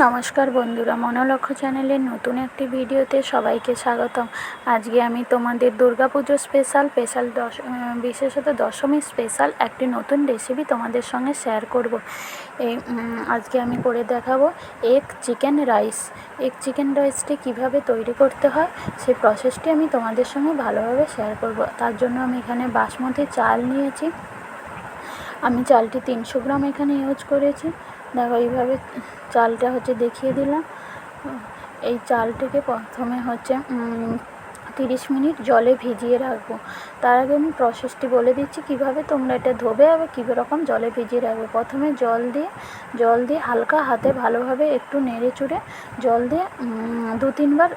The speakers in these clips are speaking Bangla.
নমস্কার বন্ধুরা মনোলক্ষ্য চ্যানেলের নতুন একটি ভিডিওতে সবাইকে স্বাগতম। আজকে আমি তোমাদের দুর্গাপুজো স্পেশাল স্পেশাল দশ বিশেষত দশমী স্পেশাল একটি নতুন রেসিপি তোমাদের সঙ্গে শেয়ার করব। এই আজকে আমি করে দেখাবো এগ চিকেন রাইস এক চিকেন রাইসটি কীভাবে তৈরি করতে হয় সেই প্রসেসটি আমি তোমাদের সঙ্গে ভালোভাবে শেয়ার করব। তার জন্য আমি এখানে বাসমতি চাল নিয়েছি। আমি চালটি তিনশো গ্রাম এখানে ইউজ করেছি। দেখো, এইভাবে চালটা হচ্ছে দেখিয়ে দিলাম। এই চালটিকে প্রথমে হচ্ছে তিরিশ মিনিট জলে ভিজিয়ে রাখব। তার আগে আমি প্রসেসটি বলে দিচ্ছি, কীভাবে তোমরা এটা ধোবে আর কী রকম জলে ভিজিয়ে রাখবে। প্রথমে জল দিয়ে জল দিয়ে হালকা হাতে ভালোভাবে একটু নেড়ে চুড়ে জল দিয়ে দু তিনবার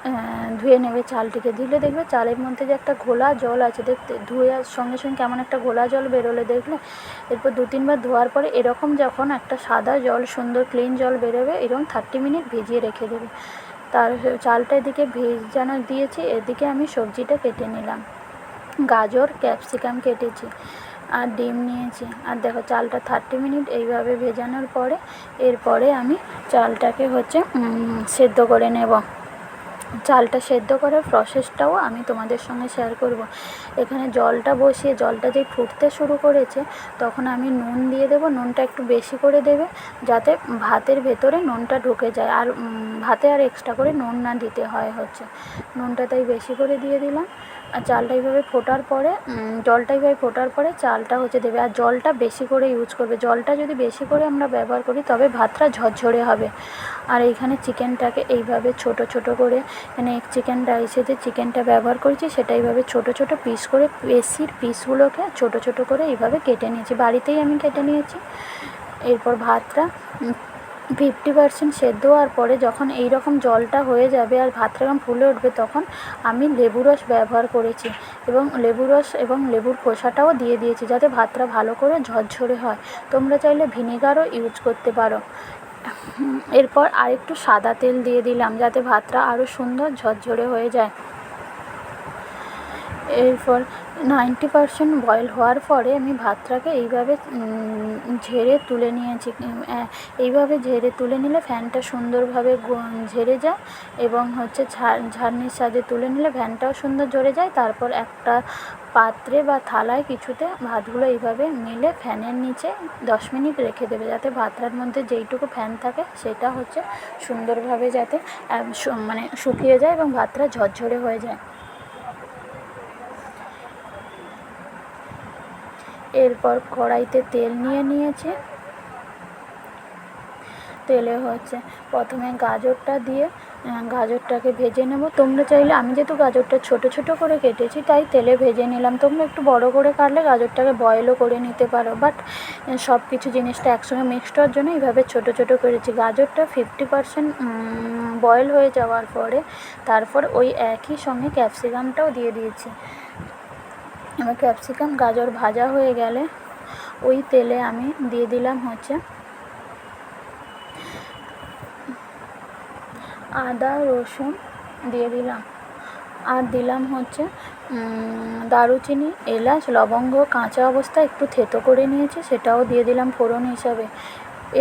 ধুয়ে নেবে চালটিকে। দিলে দেখবে চালের মধ্যে যে একটা ঘোলা জল আছে, দেখতে, ধুয়ে সঙ্গে সঙ্গে কেমন একটা ঘোলা জল বেরোলে দেখলে, এরপর দু তিনবার ধোয়ার পরে এরকম যখন একটা সাদা জল, সুন্দর ক্লিন জল বেরোবে, এরকম থার্টি মিনিট ভিজিয়ে রেখে দেবে। তার চালটা এদিকে ভেজানো দিয়েছি, এদিকে আমি সবজিটা কেটে নিলাম। গাজর, ক্যাপসিকাম কেটেছি আর ডিম নিয়েছি। আর দেখো চালটা থার্টি মিনিট এইভাবে ভেজানোর পরে, এরপরে আমি চালটাকে হচ্ছে সেদ্ধ করে নেব। চালটা সেদ্ধ করার প্রসেসটাও আমি তোমাদের সঙ্গে শেয়ার করব। এখানে জলটা বসিয়ে, জলটা যেই ফুটতে শুরু করেছে, তখন আমি নুন দিয়ে দেবো। নুনটা একটু বেশি করে দেবে, যাতে ভাতের ভেতরে নুনটা ঢুকে যায়। আর ভাতে আর এক্সট্রা করে নুন না দিতে হয় হচ্ছে। নুনটা তাই বেশি করে দিয়ে দিলাম। আর চালটা এইভাবে ফোটার পরে জলটা এইভাবে ফোটার পরে চালটা হচ্ছে দেবে। আর জলটা বেশি করে ইউজ করবে। জলটা যদি বেশি করে আমরা ব্যবহার করি, তবে ভাতটা ঝরঝরে হবে। আর এইখানে চিকেনটাকে এইভাবে ছোট ছোট করে মানে এক চিকেন রাইসে যে চিকেনটা ব্যবহার করেছি, সেটা এইভাবে ছোট ছোট পিস করে পেশির পিসগুলোকে ছোট ছোট করে এইভাবে কেটে নিয়েছি। বাড়িতেই আমি কেটে নিয়েছি। এরপর ভাতটা ফিফটি পার্সেন্ট সেদ্ধ হওয়ার পরে যখন এই রকম জলটা হয়ে যাবে আর ভাতটা যখন ফুলে উঠবে, তখন আমি লেবু রস ব্যবহার করেছি এবং লেবু রস এবং লেবুর খোসাটাও দিয়ে দিয়েছি যাতে ভাতটা ভালো করে ঝরঝরে হয়। তোমরা চাইলে ভিনেগারও ইউজ করতে পারো। এরপর আরেকটু সাদা তেল দিয়ে দিলাম যাতে ভাতটা আরও সুন্দর ঝরঝরে হয়ে যায়। এরপর নাইনটি পারসেন্ট বয়েল হওয়ার পরে আমি ভাতটাকে এইভাবে ঝেড়ে তুলে নিয়েছি। এইভাবে ঝেড়ে তুলে নিলে ফ্যানটা সুন্দরভাবে ঝেড়ে যায় এবং হচ্ছে ঝাড়, ঝাড়নির সাহায্যে তুলে নিলে ফ্যানটাও সুন্দর ঝরে যায়। তারপর একটা পাত্রে বা থালায় কিছুতে ভাতগুলো এইভাবে মিলে ফ্যানের নিচে দশ মিনিট রেখে দেবে যাতে ভাতটার মধ্যে যেইটুকু ফ্যান থাকে সেটা হচ্ছে সুন্দরভাবে যাতে মানে শুকিয়ে যায় এবং ভাতটা ঝরঝরে হয়ে যায়। এরপর কড়াইতে তেল নিয়ে নিয়েছি। তেলে হচ্ছে প্রথমে গাজরটা দিয়ে গাজরটাকে ভেজে নেব। তোমরা চাইলে, আমি যেহেতু গাজরটা ছোট ছোট করে কেটেছি, তাই তেলে ভেজে নিলাম। তোমরা একটু বড় করে কাটলে গাজরটাকে বয়েলও করে নিতে পারো। বাট সব কিছু জিনিসটা একসঙ্গে মিক্সড হওয়ার জন্য এইভাবে ছোট ছোট করেছি। গাজরটা ফিফটি পারসেন্ট বয়েল হয়ে যাওয়ার পরে, তারপর ওই একই সঙ্গে ক্যাপসিকামটাও দিয়ে দিয়েছি। এবার ক্যাপসিকাম, গাজর ভাজা হয়ে গেলে ওই তেলে আমি দিয়ে দিলাম হচ্ছে আদা, রসুন দিয়ে দিলাম। আর দিলাম হচ্ছে দারুচিনি, এলাচ, লবঙ্গ, কাঁচা অবস্থায় একটু থেতো করে নিয়েছি, সেটাও দিয়ে দিলাম ফোড়ন হিসাবে।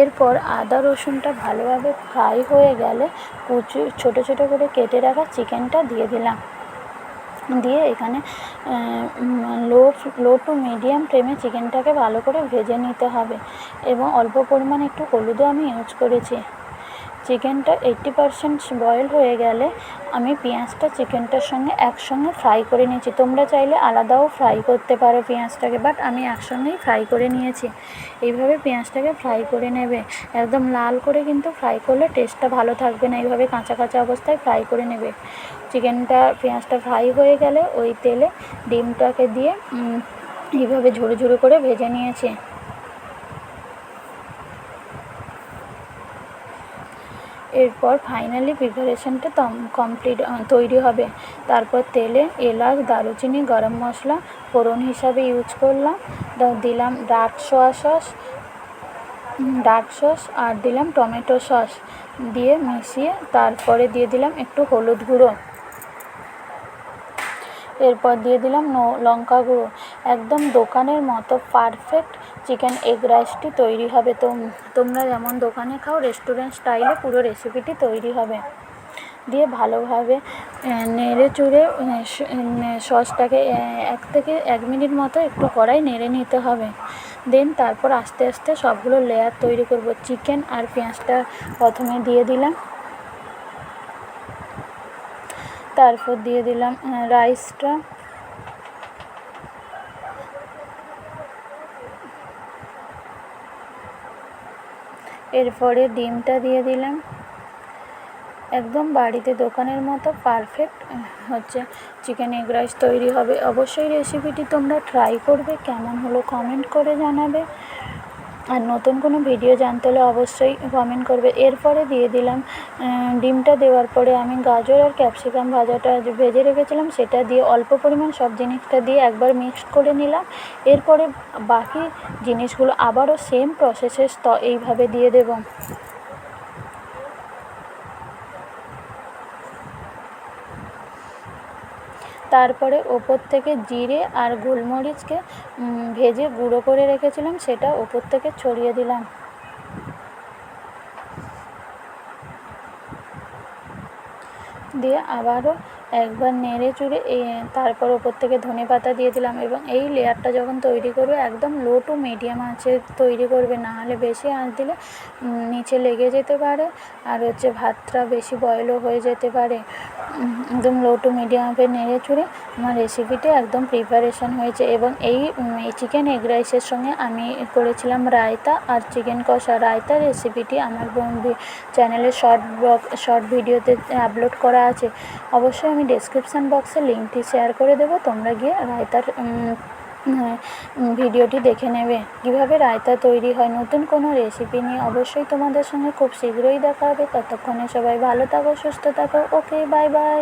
এরপর আদা, রসুনটা ভালোভাবে ফ্রাই হয়ে গেলে কুচু, ছোটো ছোটো করে কেটে রাখা চিকেনটা দিয়ে দিলাম। দিয়ে এখানে লো লো টু মিডিয়াম ফ্লেমে চিকেনটাকে ভালো করে ভেজে নিতে হবে। এবং অল্প পরিমাণে একটু হলুদও আমি ইউজ করেছি। চিকেনটা এইট্টি পারসেন্ট বয়েল হয়ে গেলে আমি পেঁয়াজটা চিকেনটার সঙ্গে একসঙ্গে ফ্রাই করে নিয়েছি। তোমরা চাইলে আলাদাও ফ্রাই করতে পারো পেঁয়াজটাকে বাট আমি একসঙ্গেই ফ্রাই করে নিয়েছি। এইভাবে পেঁয়াজটাকে ফ্রাই করে নেবে। একদম লাল করে কিন্তু ফ্রাই করলে টেস্টটা ভালো থাকবে না। এইভাবে কাঁচা কাঁচা অবস্থায় ফ্রাই করে নেবে। চিকেনটা, পেঁয়াজটা ফ্রাই হয়ে গেলে ওই তেলে ডিমটাকে দিয়ে এইভাবে ঝুড়ো ঝুড়ো করে ভেজে নিয়েছি। এরপর ফাইনালি প্রিপারেশনটা কমপ্লিট তৈরি হবে। তারপর তেলে এলাচ, দারুচিনি, গরম মশলা, ফোড়ন হিসাবে ইউজ করলাম। দিলাম dark soya sauce dark sauce আর দিলাম টমেটো সস দিয়ে মিশিয়ে তারপরে দিয়ে দিলাম একটু হলুদ গুঁড়ো। এরপর দিয়ে দিলাম লঙ্কা গুঁড়ো। একদম দোকানের মতো পারফেক্ট চিকেন এগ রাইসটি তৈরি হবে। তো তোমরা যেমন দোকানে খাও রেস্টুরেন্ট স্টাইলে পুরো রেসিপিটি তৈরি হবে। দিয়ে ভালোভাবে নেড়ে চুড়ে সসটাকে এক থেকে এক মিনিট মতো একটু কড়াই নেড়ে নিতে হবে। দেন তারপর আস্তে আস্তে সবগুলো লেয়ার তৈরি করব। চিকেন আর পেঁয়াজটা প্রথমে দিয়ে দিলাম। তারপর দিয়ে দিলাম রাইসটা এরপরে ডিমটা দিয়ে দিলাম। একদম বাড়িতে দোকানের মতো পারফেক্ট হচ্ছে চিকেন এগ রাইস তৈরি হবে। অবশ্যই রেসিপিটি তোমরা ট্রাই করবে, কেমন হলো কমেন্ট করে জানাবে। আর নতুন কোনো ভিডিও জানতে হলে অবশ্যই কমেন্ট করবে। এরপরে দিয়ে দিলাম ডিমটা দেওয়ার পরে আমি গাজর আর ক্যাপসিকাম ভাজাটা ভেজে রেখেছিলাম, সেটা দিয়ে অল্প পরিমাণ সব জিনিসটা দিয়ে একবার মিক্স করে নিলাম। এরপরে বাকি জিনিসগুলো আবারও সেম প্রসেসে এইভাবে দিয়ে দেবো। তারপরে ওপর থেকে জিরে আর গোলমরিচকে ভেজে গুঁড়ো করে রেখেছিলাম, সেটা ওপর থেকে ছড়িয়ে দিলাম। দিয়ে আবারও একবার নেড়ে চুড়ে তারপর ওপর থেকে ধনে পাতা দিয়ে দিলাম এবং এই লেয়ারটা যখন তৈরি করবে, একদম লো টু মিডিয়াম আঁচে তৈরি করবে, না হলে বেশি আঁচ দিলে নিচে লেগে যেতে পারে, আর হচ্ছে ভাতটা বেশি বয়েলও হয়ে যেতে পারে। একদম লো টু মিডিয়ামে নেড়ে আমার রেসিপিটি একদম প্রিপারেশন হয়েছে এবং এই চিকেন এগ রাইসের সঙ্গে আমি করেছিলাম রায়তা আর চিকেন কষা। রায়তা রেসিপিটি আমার চ্যানেলে শর্ট ব্লগ শর্ট ভিডিওতে আপলোড করা আছে। অবশ্যই আমি ডেসক্রিপশান বক্সে লিঙ্কটি শেয়ার করে দেবো। তোমরা গিয়ে রায়তার ভিডিওটি দেখে নেবে। কীভাবে রায়তা তৈরি হয়, নতুন কোনো রেসিপি নিয়ে অবশ্যই তোমাদের সঙ্গে খুব শীঘ্রই দেখা হবে। ততক্ষণে সবাই ভালো থাকো, সুস্থ থাকো। Okay bye bye